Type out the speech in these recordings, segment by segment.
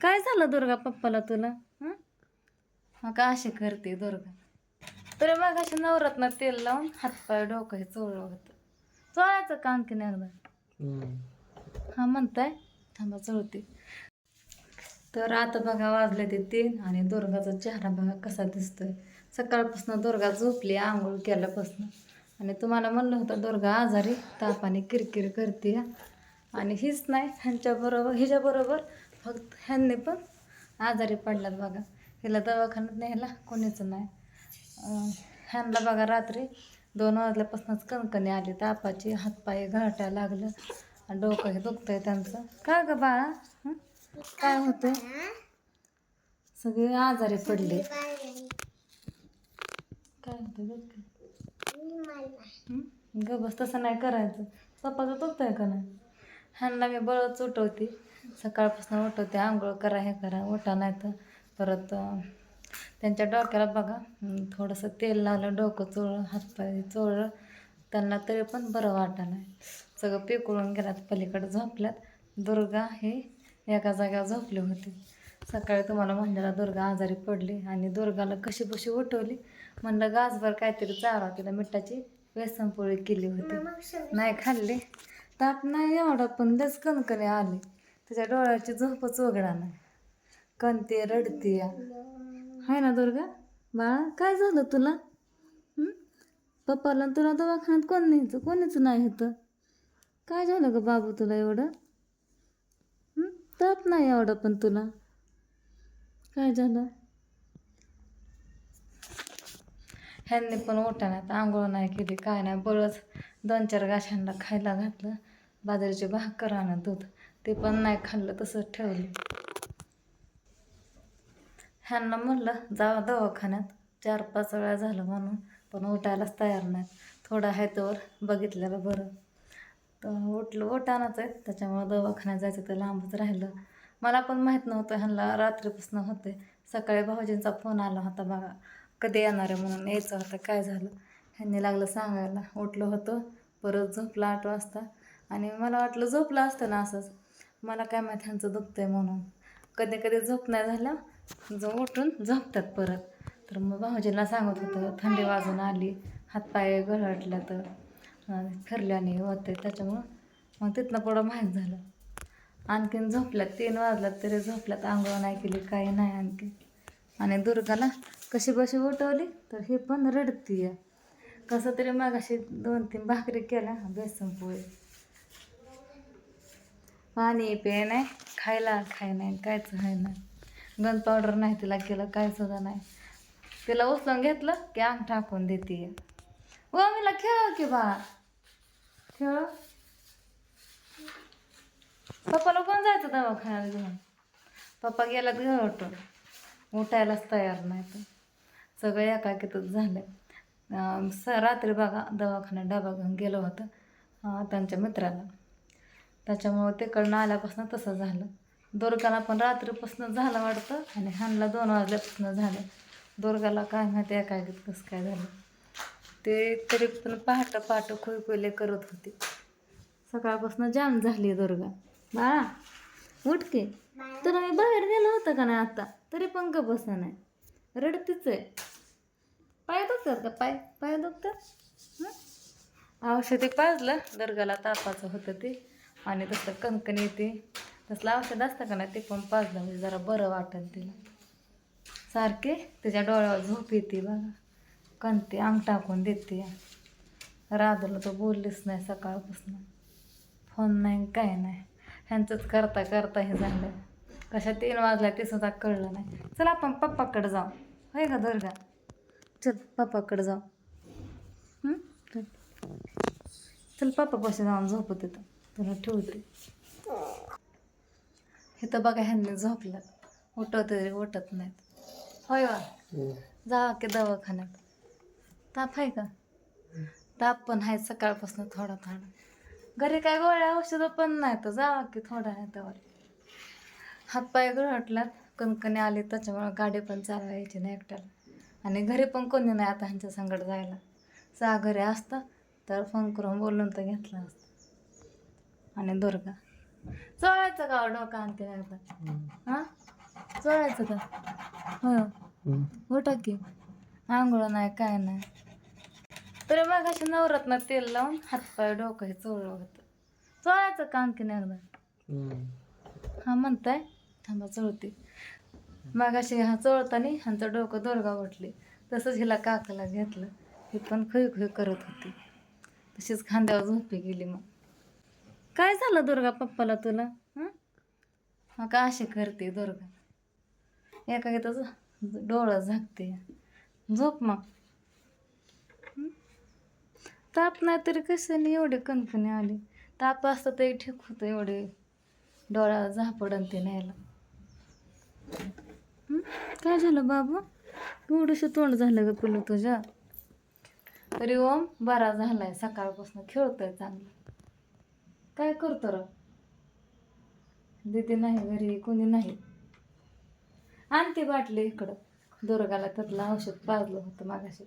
काय झालं दुर्गा पप्पाला तुला? हं? का अशी करते दुर्गा. तरी मग अशी नवरत्न तेल लावून हातपाय डोकं हे चोळलं होतं. चोळायचं का आणखीन एकदा? हा म्हणताय? थांबा चोळते. तर आता बघा वाजले ते तीन आणि दुर्गाचा चेहरा बघा कसा दिसतोय. सकाळपासून दुर्गा झोपली आंघोळ केल्यापासून. आणि तुम्हाला म्हणलं होतं दुर्गा आजारी तापाने किरकिर करते. आणि हीच नाही ह्यांच्याबरोबर हिच्याबरोबर फक्त ह्यांनी पण आजारी पडल्यात बघा. हिला दवाखान्यात न्यायला कोणीच नाही. ह्यांना बघा रात्री दोन वाजल्यापासूनच कणकणी आली. तापाची हातपाय घाटायला लागलं. आणि डोकं हे दुखतंय त्यांचं. काय ग बाळा? काय होतंय? सगळे आजारी पडले. काय होतं की. ग बस तसं नाही करायचं. स्वतःचं दुखतंय का नाही? ह्यांना मी बळच उठवते. सकाळपासून उठवते आंघोळ करा हे करा उठा नाही तर परत त्यांच्या डोक्याला बघा थोडंसं तेल लावलं डोकं चोळलं हातपाय चोळलं त्यांना तरी पण बरं वाटा नाही. सगळं पिकळून गेल्यात पलीकडे झोपल्यात. दुर्गा हे एका जागेवर झोपली होती. सकाळी तुम्हाला म्हणलेला दुर्गा आजारी पडली आणि दुर्गाला कशी बशी उठवली? म्हणलं गाजभर काहीतरी चारा तिला मिठाची व्यसनपोळी केली होती. नाही खाल्ली. ताप नाही एवढा पण लस कणकणी आले. त्याच्या डोळ्याची झोपच उघडा नाही कणते रडते. हाय ना दुर्गा? बाळा काय झालं तुला? पप्पाला तुला दवाखान्यात कोण न्यायचं कोणीच नाही होतं? काय झालं ग बाबू तुला एवढं? ताप नाही एवढं पण तुला. काय झालं? ह्यांनी पण ओटाण्यात आंघोळ नाही केली काय नाही बळच दोन चार गाशांना खायला घातलं. बाजरीची भाकर आणत दूध. ते पण नाही खाल्लं तसंच ठेवलं. ह्यांना म्हणलं जावा दवाखान्यात. चार पाच वेळा झालं म्हणून पण उठायलाच तयार नाही थोडं आहे तर बघितलेलं बरं. तर उठलं उठानच आहे त्याच्यामुळं दवाखान्यात जायचं तर लांबच राहिलं. मला पण माहीत नव्हतं ह्यांना रात्रीपासून होते सकाळी भाऊजींचा फोन आला होता बघा. कधी येणार आहे म्हणून यायचं होतं काय झालं? ह्यांनी लागलं सांगायला. उठलं होतं परत झोपला आठ वाजता. आणि मला वाटलं झोपलं असतं ना असंच. मला काय माहीत ह्यांचं आहे म्हणून. कधी कधी झोप नाही झालं जो उठून झोपतात परत. तर मग भाऊजींना सांगत होतं थंडी वाजून आली हातपाय गळटल्या तर फिरल्याने होते त्याच्यामुळं मग तिथनं पुढं माहीत झालं. आणखीन झोपल्यात तीन वाजल्यात तरी झोपल्यात आंघोळ नाही केली काही नाही आणखी. आणि दुर्गाला कशी बशी उठवली तर हे पण रडती आहे कसं तरी मागाशी दोन तीन भाकरी केल्या बेसन पोळी. पाणी पे नाही खायला खाय नाही कायच आहे नाही. गन पावडर नाही तिला केलं काय सुद्धा नाही. तिला उचलून घेतलं की अंग टाकून देते. व मीला खेळ की बा. खेळ? पप्पाला कोण जायचं दवाखान्याला घेऊन? पप्पा गेला घेऊन उठून. उठायलाच तयार नाही तर सगळे एकाकीतच झालं. स रात्री बघा दवाखान्यात डबा घेऊन गेलो होतं त्यांच्या मित्राला. त्याच्यामुळं तिकडनं आल्यापासून तसं झालं. दुर्गाला पण रात्रीपासून झालं वाटतं आणि ह्यांना दोन वाजल्यापासून झालं. दुर्गाला काय माहिती एकाकीत कसं काय झालं. ते तरी पण पहाटं पहाटं खुयखुयले करत होते. सकाळपासून जाम झाली दुर्गा. बाळा उठके तुला मी बाहेर गेलो होतं का नाही आता? तरी पण ग नाही. रडतीच आहे. पाय दुखतात का? पाय पाय दुखतात? औषधी पाजलं दुर्गाला तापाचं होतं ते. आणि तसं कणकण येते. तसलं औषध असतं का नाही ते पण पाजलं म्हणजे जरा बरं वाटेल तिला. सारखे त्याच्या डोळ्यावर झोप येते बघा. कणते अंग टाकून देते. राधूला तो बोललीच नाही सकाळपासून. फोन नाही काय नाही. ह्यांचंच करता करता हे झालं. कशा तीन वाजल्या ते सुद्धा कळलं नाही. चल आपण पप्पाकडे जाऊ. होय का दुर्गा? चल पप्पाकडे जाऊ. चल. चल पप्पापाशी जाऊन झोपू तिथं. तुला ठेवते. हे तर बघा ह्यांनी झोपलं. उठवते तरी उठत नाहीत. होय वा जावा की दवाखान्यात. ताप आहे का? ताप पण आहे सकाळपासून थोडा थोडा. घरी काय गोळ्या औषधं पण नाही तर जावा की थोडा आहे त्यावर हातपाय गळटल्यात कणकणी आली त्याच्यामुळे गाडी पण चालवायची नाही एकट्याला. आणि घरी पण कोणी नाही आता ह्यांच्या संगड जायला. सहा घरी असतं तर फोन करून बोलून तर घेतलं असतं. आणि दुर्गा. चोळायचं का हो डोकं एकदा? हां? चोळायचं का? हो. उठा की. आंघोळ नाही काय नाही. तरी मग अशी नवरात्न तेल लावून हातपाय डोकं हे चोळलं होतं. चोळायचं का आणखीन एकदा. हा म्हणताय थांबा चोळते. मग अशी हा चोळताना ह्यांचं डोकं दोरगा उठले. तसंच हिला काकाला घेतलं. ही पण खुई खुई करत होती. तशीच खांद्यावर झोपी गेली मग. काय झालं दुर्गा पप्पाला तुला? मग का अशी करते दुर्गा? एका घेतच डोळा झाकते. झोप मग. ताप नाही तरी कशाने एवढे कणकणी आली? ताप असतं तरी ठीक होतं एवढे. डोळा झापडन ते न्यायला. काय झालं बाबा? एवढंसं तोंड झालं ग तुला तुझ्या? तरी ओम बरा झालाय. सकाळपासून खेळतोय चांगला. काय करतो र? दीदी नाही घरी कोणी नाही. आणते बाटली इकडं. दुर्गाला त्यातलं औषध पाजलं होतं मागाशी.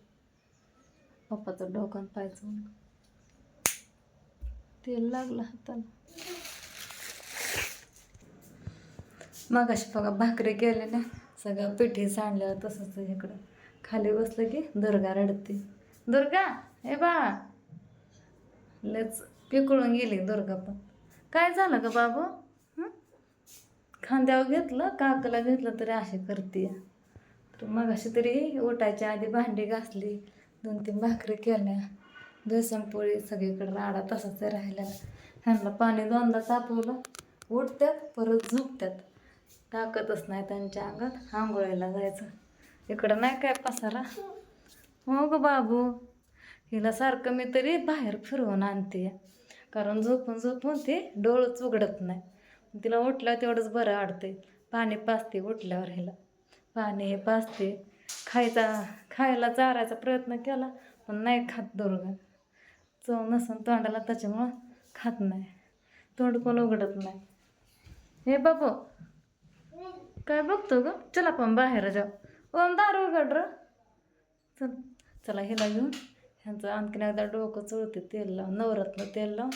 पप्पाचं डोकं पायचं तेल लागलं हाताला. मागाशी बघा भाकरी केले ना सगळं पिठी सांडल्यावर तसंच इकडं. खाली बसलं की दुर्गा रडते. दुर्गा हे बा लच पिकळून गेली दुर्गा पण. काय झालं का बाबू? खांद्यावर घेतलं काकाला घेतलं तरी असे करते तर मग अशी तरी उठायच्या आधी भांडी घासली दोन तीन भाकरी केल्या. बेसनपोळी सगळीकडे राडा तसाच राहिला ह्यांना पाणी दोनदा तापवलं. उठतात परत झोपतात ताकदच नाही त्यांच्या अंगात आंघोळीला जायचं. इकडं नाही काय पसारा? हो ग बाबू. हिला सारखं मी तरी बाहेर फिरवून आणते कारण झोपून झोपून ते डोळंच उघडत नाही. तिला उठल्यावर तेवढंच बरं आडते पाणी पाचते उठल्यावर ह्याला. पाणी हे पाचते खायचा खायला चारायचा प्रयत्न केला पण नाही खात दुर्गा. चव नसून तोंडाला त्याच्यामुळं खात नाही. तोंड पण उघडत नाही. हे बाबू काय बघतो ग? चला पण बाहेर जाऊ. ओम दार उघड र चल चला हिला घेऊन. ह्यांचं आणखीन एकदा डोकं चुळते तेल लावून नवरत्न तेल लावून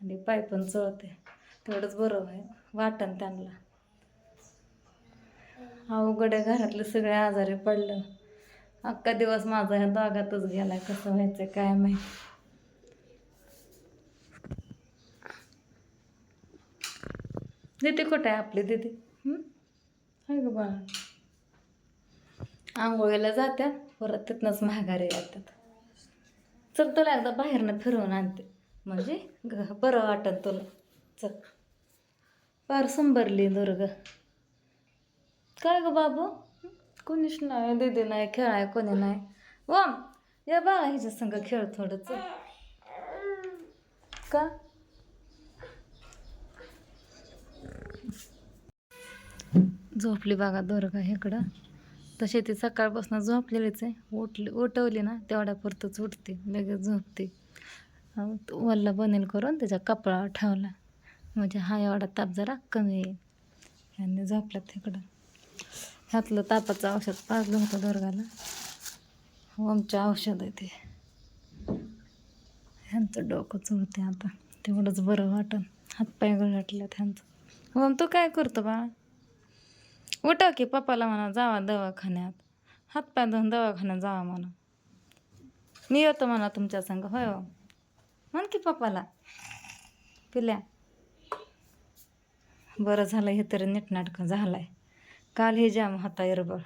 आणि पाय पण चोळते. तेवढंच बरं आहे वाटण त्यांना. अवघड आहे घरातले सगळे आजारी पडलं. अख्खा दिवस माझा ह्या दागातच गेलाय कसं व्हायचं काय माहिती. दीदी कुठे आहे आपली दीदी? हं? आहे ग बाळा. आंघोळीला जात्या परत तिथनंच महागारी येतात. चल तुला एकदा बाहेरनं फिरवून आणते. म्हणजे ग- बरं वाटत तुला. चल. फार संभरली दुर्ग. काय ग बाबू? कोणीच नाही दीदी नाही खेळाय कोणी नाही. व या बाळा हिच्या संग खेळ थोडं चल. का? झोपली बघा दुर्गा इकडं. तशी ती सकाळपासून झोपलेलीच आहे. उठली उठवली ना तेवढ्यापुरतंच उठते लगेच झोपते. वल्ला बनेल करून त्याच्या कपडावर ठेवला. म्हणजे हा एवढा ताप जरा कमी येईल. ह्यांनी झोपला तिकडं ह्यातलं तापाचं औषध पाजलं होतं दुर्गाला. आमचं औषध आहे ते. ह्यांचं डोकं चुळते आता. तेवढंच बरं वाटन. हातपाय गळटल्यात ह्यांचं. मग तू काय करतो बाळा? उठव की पप्पाला म्हणा जावा दवाखान्यात. हातपाय धुवून दवाखान्यात जावा म्हणा. मी येतो म्हणा तुमच्या संग होय हो. म्हण की पप्पाला. पिल्या. बरं झालं हे तरी नीटनाटकं झालं आहे काल हे जाम होता इरबळ.